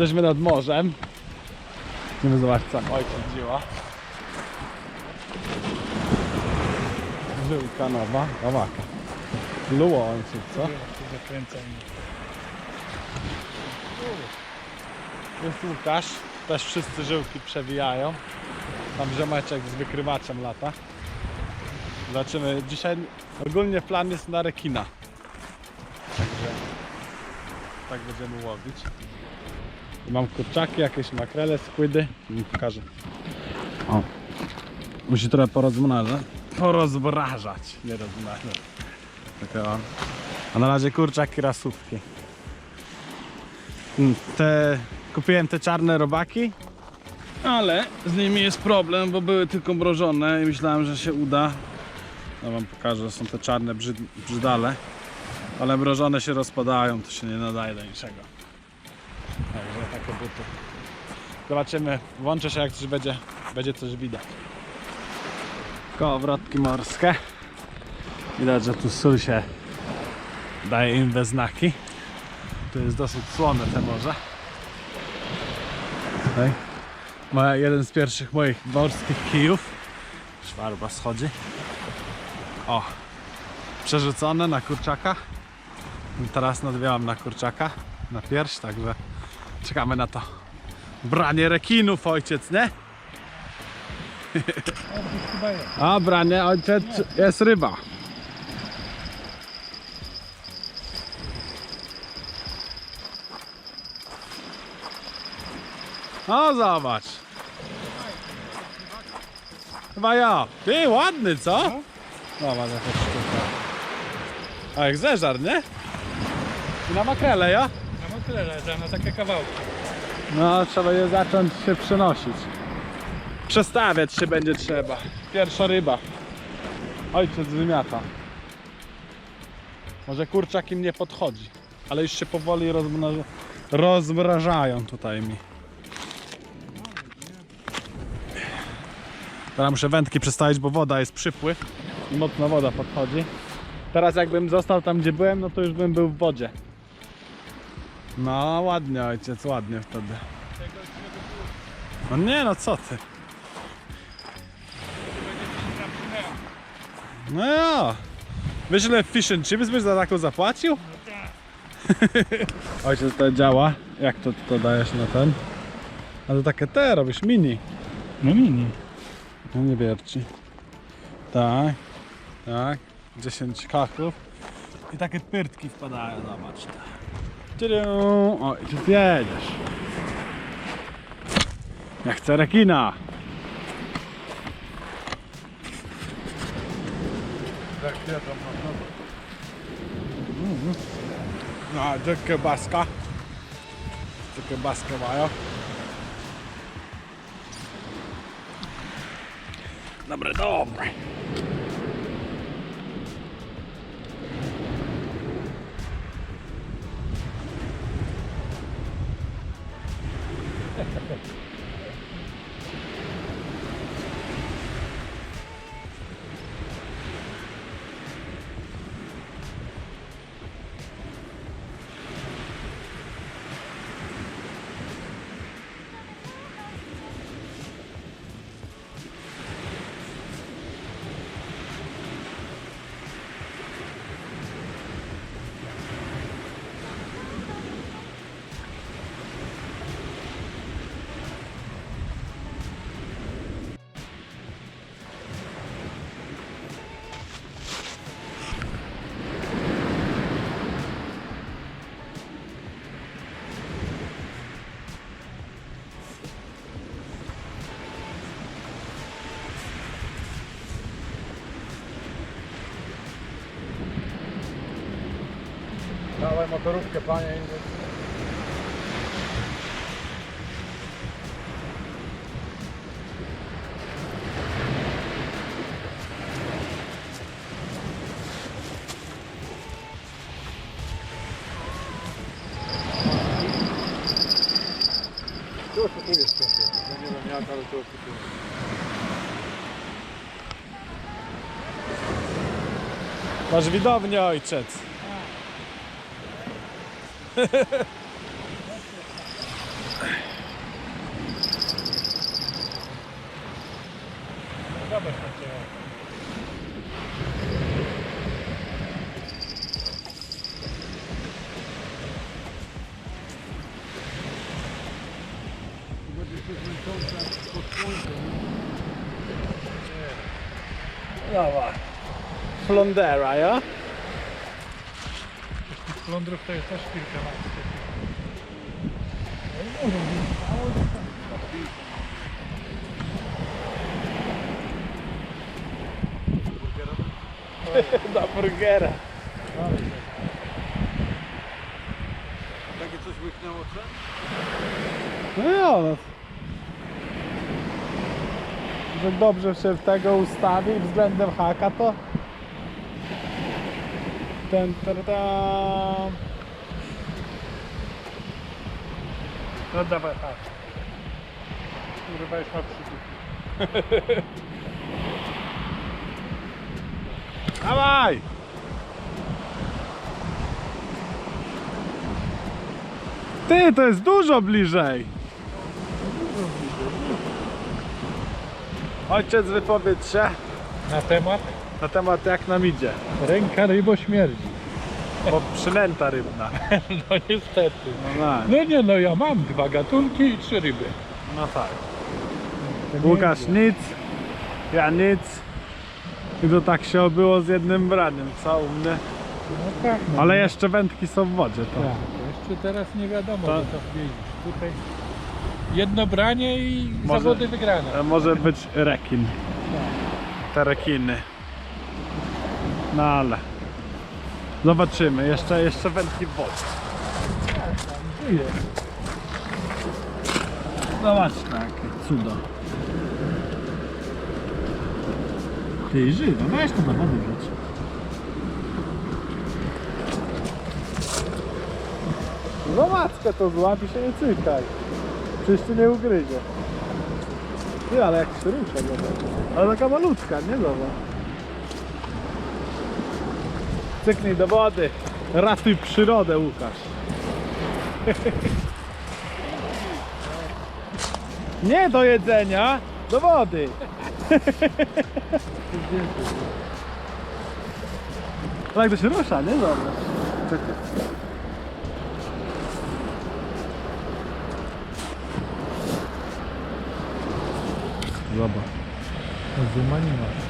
Jesteśmy nad morzem. Chcemy zobaczyć nam ojciec wzięła. Żyłka nowa, nowaka. Luło ojciec, co? Zakręcam. Jest Łukasz. Też wszyscy żyłki przewijają. Tam ziomeczek z wykrywaczem lata. Zobaczymy. Dzisiaj ogólnie plan jest na rekina. Także tak będziemy łowić. Mam kurczaki, jakieś makrele, skłydy. I pokażę. O. Musi trochę porozmnażać. Porozmrażać. Nie rozmnażać. Takie o. A na razie kurczaki rasówki. Mm, Te, kupiłem te czarne robaki, ale z nimi jest problem, bo były tylko mrożone i myślałem, że się uda. No wam pokażę, są te czarne brzyd, brzydale, ale mrożone się rozpadają, to się nie nadaje do niczego. Takie buty. Zobaczymy, włączę się jak coś będzie, będzie coś widać. Kołowrotki morskie. Widać, że tu sól się daje im we znaki. Tu jest dosyć słone te morze. Tutaj. Moja, jeden z pierwszych moich morskich kijów. Szwarba schodzi. O. Przerzucone na kurczaka. Teraz nadwiałam na kurczaka. Na pierś, także czekamy na to. Branie rekinów, ojciec, nie? A branie, ojciec, jest ryba. O, zobacz. Chyba ja. Ty, ładny, co? Zobacz, jaka sztuka. A jak zeżar, nie? I na makrele, ja? Na motyle leżę, na takie kawałki. No, trzeba je zacząć się przenosić. Przestawiać się będzie trzeba. Pierwsza ryba. Ojciec wymiata. Może kurczak im nie podchodzi, ale już się powoli rozmnaża, rozmrażają tutaj mi. Teraz muszę wędki przestawić, bo woda jest przypływ i mocno woda podchodzi. Teraz jakbym został tam, gdzie byłem, no to już bym był w wodzie. No ładnie ojciec, ładnie wtedy. No nie no co ty? No ja. Wiesz ile fish and chips byś za taką zapłacił? Ojciec to działa. Jak to to dajesz na ten? A to takie te robisz mini. No mini. No nie wierci. Tak. Tak. 10 kachów. I takie pyrtki wpadają, zobacz. Tydu. O, i tu jedziesz. Ja chcę rekina. No, to kiełbaska. To kiełbaskę mają. Dobre, dobre. Dawaj motorówkę, panie. Nie wiem jak, ale tu. Masz widownię, ojciec. Dawa. Flondera, ja? Lądrów to jest też kilka lat. Na burgera. Takie coś łyknęło co? No ja, no. Że dobrze się w tego ustawi względem haka, to ten, ten, tam. No dawaj, tak. Jest na. Dawaj! Ty, to jest dużo bliżej. Ojciec wypowiedz się Na temat na temat jak nam idzie. ręka rybo śmierdzi. Bo przynęta rybna. No niestety. No, tak. No nie no, ja mam dwa gatunki i trzy ryby. no tak. Łukasz nic, ja nic. I to tak się obyło z jednym braniem, co u mnie. No tak, no. Ale jeszcze wędki są w wodzie, to. Tak, jeszcze teraz nie wiadomo, To- to... co wjeździć. Tutaj jedno branie i Może- zawody wygrane. Może być rekin. Te rekiny. No ale. Zobaczymy, jeszcze, jeszcze wędki w wodzie. Zobacz takie cudo. Ty żywo, weź to do wody wrzuć. No matkę to złap i się nie cykaj. Przecież ty nie ugryzie. Ty, ale jak się rusza, zobacz. Ale taka malutka, nie zobacz. Cyknij do wody. Ratuj przyrodę, Łukasz. Nie do jedzenia, do wody. Tak to się rusza, nie? Dobra. Zobacz. Zuma nie.